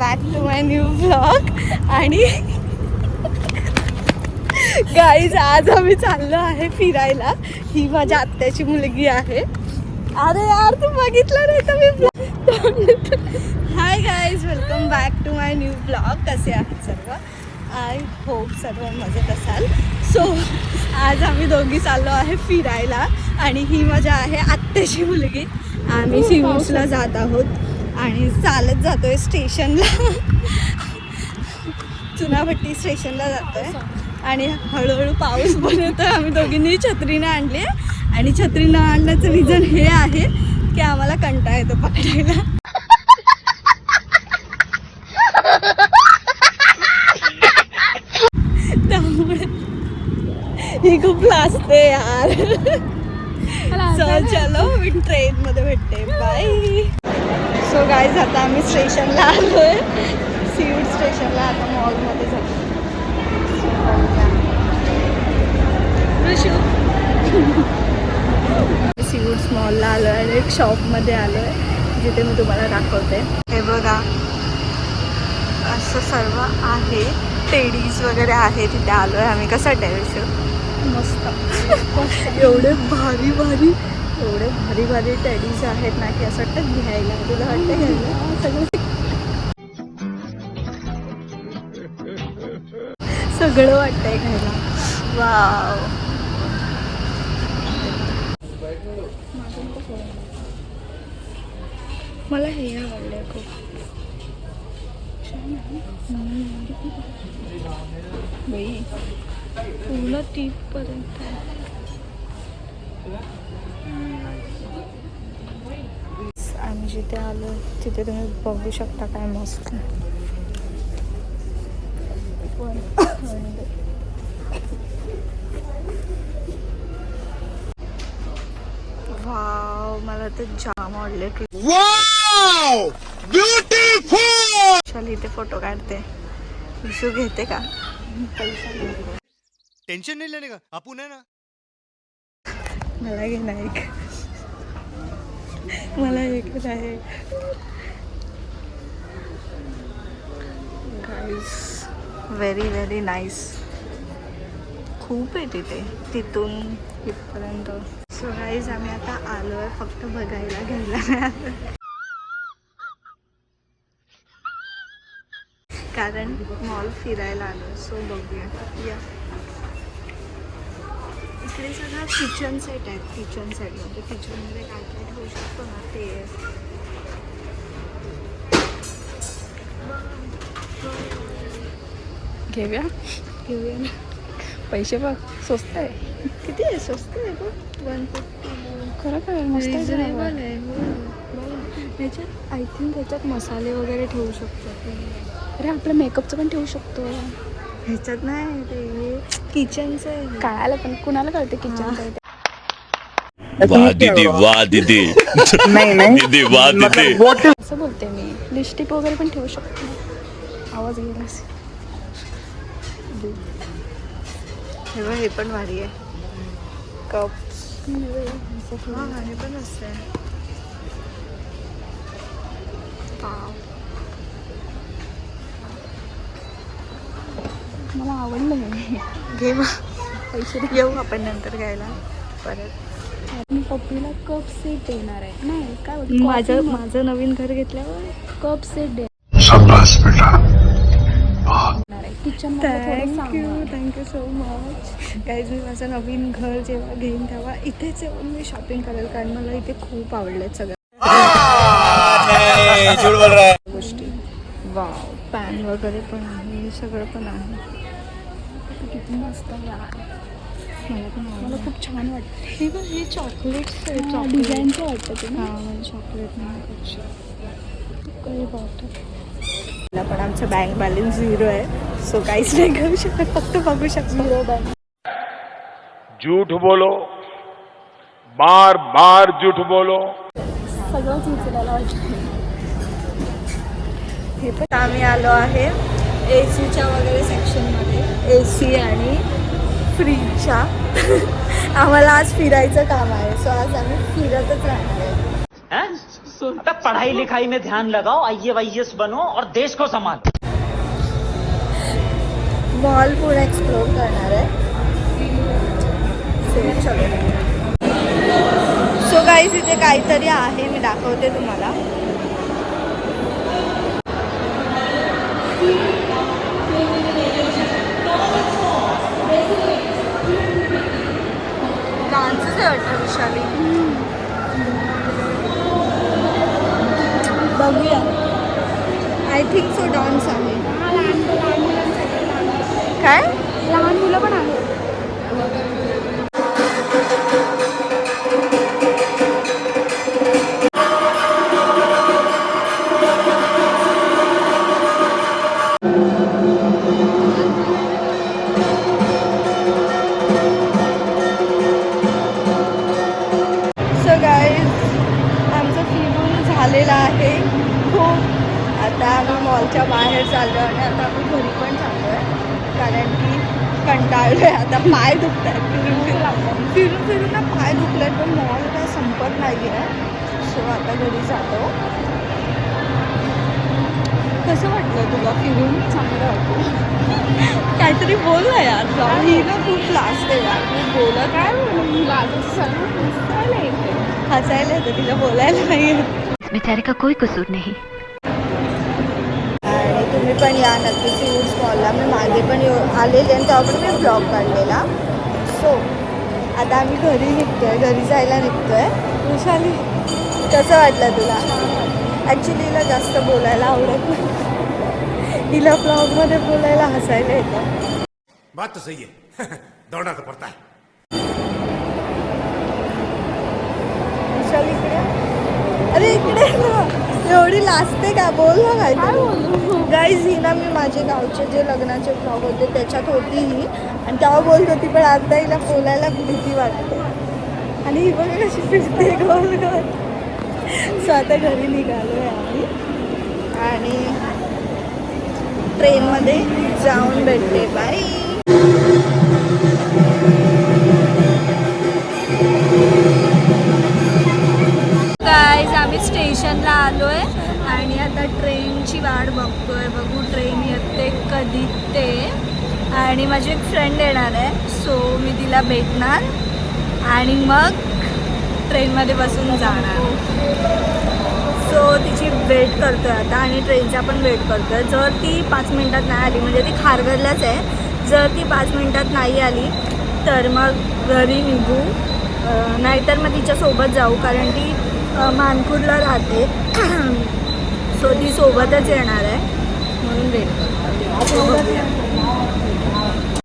Back to my new blog आणि guys आज आम्ही चाललो आहे फिरायला. ही माझ्या आत्याची मुलगी आहे. अरे यार तू बघितलं नाही तर मी hi guys welcome back to my new blog कसे आहात सर्व? आय होप सर्व मजेत असाल. सो आज आम्ही दोघी चाललो आहे फिरायला. आणि ही माझ्या आहे आत्याची मुलगी. आम्ही सिम्सला जात आहोत. आणि चालत जातोय स्टेशनला. चुनाभट्टी स्टेशनला जातोय. आणि हळूहळू पाऊस पण येतोय आम्ही दोघींनी छत्री नाही आणली आणि छत्री न आणण्याचं रिझन हे आहे की आम्हाला कंटाळा येतो पकडायला. त्यामुळे ही खूप लाजते यार. चल चलो मी ट्रेन मध्ये भेटते. बाय सो गाईज आता आम्ही स्टेशनला आलोय. सीवूड स्टेशनला आता मॉलमध्ये जातो सीवूड्स मॉलला आलो आहे आणि एक शॉपमध्ये आलो आहे जिथे मी तुम्हाला दाखवते. हे बघा असं सर्व आहे. टेडीज वगैरे आहे तिथे आलो आहे आम्ही. कसं टेरेस मस्त. एवढे भारी भारी एवढे भारी भारी टेडीज आहेत ना की असं वाटतं घ्यायला. तुला वाटतं घ्यायला? सगळं सगळं वाटतंय घ्यायला. वाव मला हे आवडलं खूप. बाई पूर्ण तीपर्यंत आम्ही जिथे आलो तिथे तुम्ही बघू शकता काय मस्त वाव मला तर जाम आवडले Wow! Beautiful! चल इथे फोटो काढते विशू घेते का टेंशन नहीं लेने का आपण है ना मला घे नाही. एक मला एक आहे. गाईस व्हेरी व्हेरी नाईस खूप आहे तिथे. तिथून इथपर्यंत. सो गाईज आम्ही आता आलो आहे फक्त बघायला घ्यायला नाही कारण मॉल फिरायला आलो सो बघूया. या. इकडे सगळं किचन सेट आहेत किचन सेट म्हणजे किचनमध्ये काय काय ठेवू शकतो ना ते. घेऊया. घेऊया ना. पैसे बघ स्वस्त आहे. किती आहे? स्वस्त आहे बघ. वन फिफ्टी खरं काय मस्त आहे रिझनेबल. आहे ह्याच्यात आय थिंक ह्याच्यात मसाले वगैरे ठेवू शकतो अरे आपलं मेकअपचं पण ठेवू शकतो. ह्याच्यात नाही ते. किचनचं आहे. कळालं पण कुणाला कळते किचनचं वाह दीदी वाह दीदी. दीदी वाह दीदी. असं बोलते मी. लिपस्टिक वगैरे पण ठेवू शकतो. आवाज गेला असेल. हे बघ हे पण भारी आहे. कप हां हे पण असतं आहे. पाव. मला आवडलं हे. घे मग. पैसे येऊ आपण नंतर घ्यायला. परत. मी पप्पीला कप सेट देणार आहे. नाही काय माझं माझं नवीन घर घेतल्यावर? कप सेट देणार आहे. Kitchen thank you thank you so much काहीच मी माझं नवीन घर जेव्हा घेईन तेव्हा इथेच येऊन मी शॉपिंग करेल कारण मला इथे खूप आवडलं सगळ्या गोष्टी. वाव पॅन वगैरे पण आहे हे सगळं पण आहे. किती मस्त. मला खूप छान वाटतं. हे बघ हे चॉकलेट्स चॉकलेट डिझाईनचं वाटतं ते हां मला चॉकलेट नाही बॉटल मला पण आमचं बँक बॅलन्स झिरो आहे. सो काहीच नाही करू शकत फक्त बघू शकतो. झिरो बँक झूठ बोलो. बार बार झूठ बोलो. सगळंच विचारायला वाटतं हे पण आम्ही आलो आहे. ए सीच्या वगैरे सेक्शनमध्ये ए सी आणि फ्रीजच्या आम्हाला आज फिरायचं काम आहे. सो आज आम्ही फिरतच राहणार आहे. पढ़ाई लिखाई में ध्यान लगाओ आई वाईएस बनो और देश को संभालो। मॉल पूर्ण एक्सप्लोर करणार आहे. सो चलो. सो गाईज इथे काहीतरी आहे. मी दाखवते तुम्हाला. आहे वाटतं विशाली? बघूया. आय थिंक सो डान्स आहे. काय? लहान मुलं पण आहेत. कंटाळलो आहे आता पाय दुखत आहेत फिरून फिरून. फिरून फिरून ना पाय दुखले आहेत पण मॉल काय संपत नाही आहे सो आता घरी जातो. कसं वाटलं तुला? फिरून चांगलं वाटलं? काहीतरी बोल ना यार. ही ना खूप लास्ट आहे यार. मी काय बोलू? लाजच चालू येते हसायला येतं. तिला बोलायला नाही. बेचारे का कोई कसूर नहीं. तुम्ही पण या नक्की सीवूड स्टॉलला मी मागे पण येऊ आलेले आणि तेव्हा पण मी ब्लॉग काढलेला. सो आता आम्ही घरी निघतोय. घरी जायला निघतोय. विशाली कसं वाटलं तुला? ॲक्च्युली हिला जास्त बोलायला आवडत नाही. हिला ब्लॉगमध्ये बोलायला हसायला येतं. बात तो सही है. दौड़ना तो पड़ता है. विशाल इकडे अरे इकडे एवढी लाजते का? बोल ना काय गाईज ही ना मी माझे गावचे जे लग्नाचे ब्लॉग होते त्याच्यात होती ही. आणि तेव्हा बोलत होती पण आता हिला बोलायला भीती वाटते. आणि ही बघा कशी फिरते. गोल गोल. सो आता घरी निघालो आहे आम्ही. आणि ट्रेनमध्ये जाऊन भेटते. बाई माझी एक फ्रेंड येणार आहे. सो मी तिला भेटणार आणि मग ट्रेनमध्ये बसून जाणार. सो तिची वेट करतोय आता आणि ट्रेनचा पण वेट करतोय. जर ती पाच मिनटात नाही आली म्हणजे ती खारघरलाच आहे. जर ती पाच मिनटात नाही आली तर मग घरी निघू. नाहीतर मग तिच्यासोबत जाऊ कारण ती अं, मानपूरला राहते. सो ती सोबतच येणार आहे. म्हणून वेट करतो